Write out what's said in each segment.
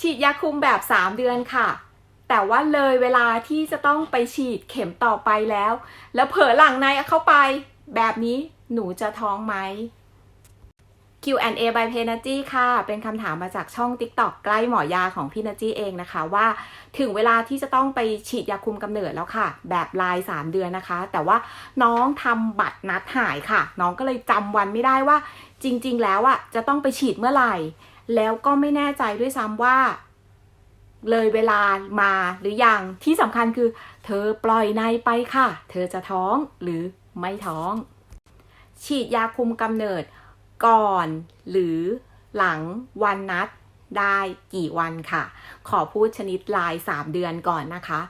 ฉีดยาคุมแบบ 3 เดือนค่ะ แต่ว่าเลยเวลาที่จะต้องไปฉีดเข็มต่อไปแล้ว แล้วเผลอหลังในเข้าไป แบบนี้หนูจะท้องไหม Q&A by p e n a g y ค่ะ เป็นคำถามมาจากช่อง TikTok ใกล้หมอยาของพี่นจีเองนะคะว่าถึงเวลาที่จะต้องไปฉีดยาคุมกำเนิดแล้วค่ะ แบบลาย 3 เดือนนะคะ แต่ว่าน้องทำบัตรนัดหายค่ะ น้องก็เลยจำวันไม่ได้ว่า จริง ๆ แล้วอะจะต้องไปฉีดเมื่อไหร่ แล้วก็ไม่แน่ใจด้วยซ้ำว่า เลยเวลามาหรือยังที่สำคัญคือ เธอปล่อยในไปค่ะ เธอจะท้องหรือไม่ท้อง ฉีดยาคุมกำเนิดก่อนหรือหลังวันนัดได้กี่วันค่ะ ขอพูดชนิดลาย 3 เดือนก่อนนะคะ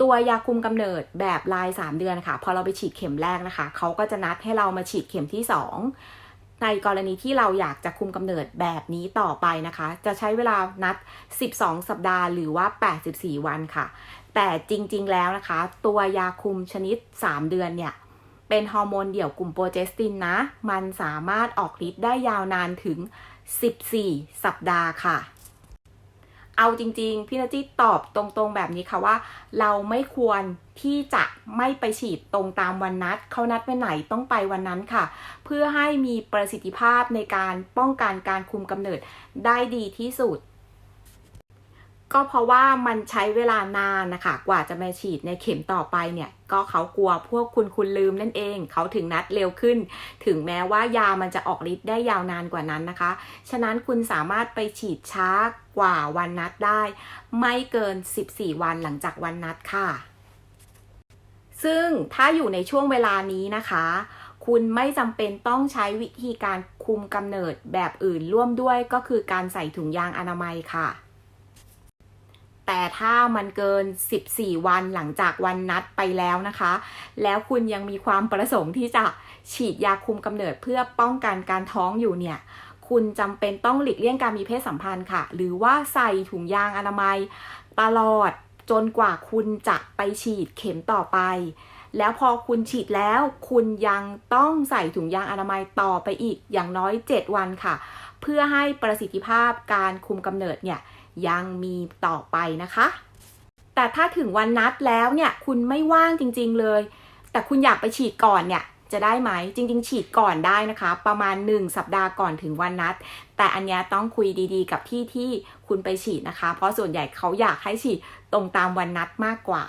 ตัวยาคุมกำเนิดแบบลาย 3 เดือนค่ะ พอเราไปฉีดเข็มแรกนะคะ เขาก็จะนัดให้เรามาฉีดเข็มที่ 2 ในกรณีที่เราอยากจะคุมกำเนิดแบบนี้ต่อไปนะคะ จะใช้เวลานัด 12 สัปดาห์หรือว่า 84 วันค่ะ แต่จริงๆแล้วนะคะ ตัวยาคุมชนิด 3 เดือนเนี่ยเป็นฮอร์โมนเดี่ยวกลุ่มโปรเจสตินนะ มันสามารถออกฤทธิ์ได้ยาวนานถึง 14 สัปดาห์ค่ะ เอาจริง ๆ พี่นาจิตอบตรงๆแบบนี้ค่ะว่า เราไม่ควรที่จะไม่ไปฉีดตรงตามวันนัดเขานัดไปไหนต้องไปวันนั้นค่ะ เพื่อให้มีประสิทธิภาพในการป้องกันการคุมกำเนิดได้ดีที่สุด ก็เพราะว่ามันใช้เวลานานนะคะ กว่าจะมาฉีดในเข็มต่อไปเนี่ย ก็เขากลัวพวกคุณคุณลืมนั่นเอง เขาถึงนัดเร็วขึ้น ถึงแม้ว่ายามันจะออกฤทธิ์ได้ยาวนานกว่านั้นนะคะ ฉะนั้นคุณสามารถไปฉีดช้ากว่าวันนัดได้ ไม่เกิน 14 วันหลังจากวันนัดค่ะ ซึ่งถ้าอยู่ในช่วงเวลานี้นะคะคุณไม่จำเป็นต้องใช้วิธีการคุมกำเนิดแบบอื่นร่วมด้วยก็คือการใส่ถุงยางอนามัยค่ะ แต่ถ้ามันเกิน 14 วันหลังจากวันนัดไปแล้วนะคะ แล้วคุณยังมีความประสงค์ที่จะฉีดยาคุมกำเนิดเพื่อป้องกันการท้องอยู่เนี่ยคุณจำเป็นต้องหลีกเลี่ยงการมีเพศสัมพันธ์ค่ะ หรือว่าใส่ถุงยางอนามัย ตลอดจนกว่าคุณจะไปฉีดเข็มต่อไป แล้วพอคุณฉีดแล้ว คุณยังต้องใส่ถุงยางอนามัยต่อไปอีกอย่างน้อย 7 วันค่ะ เพื่อให้ประสิทธิภาพการคุมกำเนิดเนี่ย ยังมีต่อไปนะคะ แต่ถ้าถึงวันนัดแล้วเนี่ยคุณไม่ว่างจริงๆเลย แต่คุณอยากไปฉีดก่อนเนี่ยจะได้ไหมจริง ๆ ฉีดก่อนได้นะคะ ประมาณ 1 สัปดาห์ก่อนถึงวันนัด แต่อันนี้ต้องคุยดีๆ กับที่ที่คุณไปฉีดนะคะ เพราะส่วนใหญ่เขาอยากให้ฉีดตรงตามวันนัดมากกว่า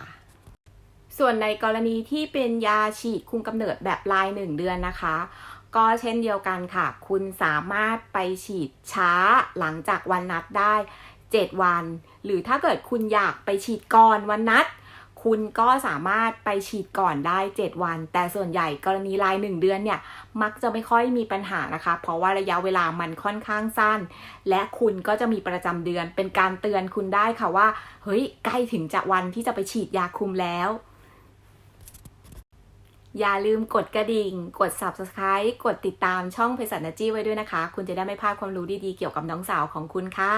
ส่วนในกรณีที่เป็นยาฉีดคุมกำเนิดแบบราย1เดือนนะคะ ก็เช่นเดียวกันค่ะ คุณสามารถไปฉีดช้าหลังจากวันนัดได้ 7 วัน หรือถ้าเกิดคุณอยากไปฉีดก่อนวันนัด คุณก็สามารถไปฉีดก่อนได้ 7 วัน แต่ส่วนใหญ่กรณีราย 1 เดือนเนี่ย มักจะไม่ค่อยมีปัญหานะคะ เพราะว่าระยะเวลามันค่อนข้างสั้น และคุณก็จะมีประจำเดือนเป็นการเตือนคุณได้ค่ะว่า เฮ้ย ใกล้ถึงจะวันที่จะไปฉีดยาคุมแล้วอย่าลืมกดกระดิ่ง กด subscribe กดติดตามช่องเพสัชนจีไว้ด้วยนะคะ คุณจะได้ไม่พลาดความรู้ดีๆ เกี่ยวกับน้องสาวของคุณค่ะ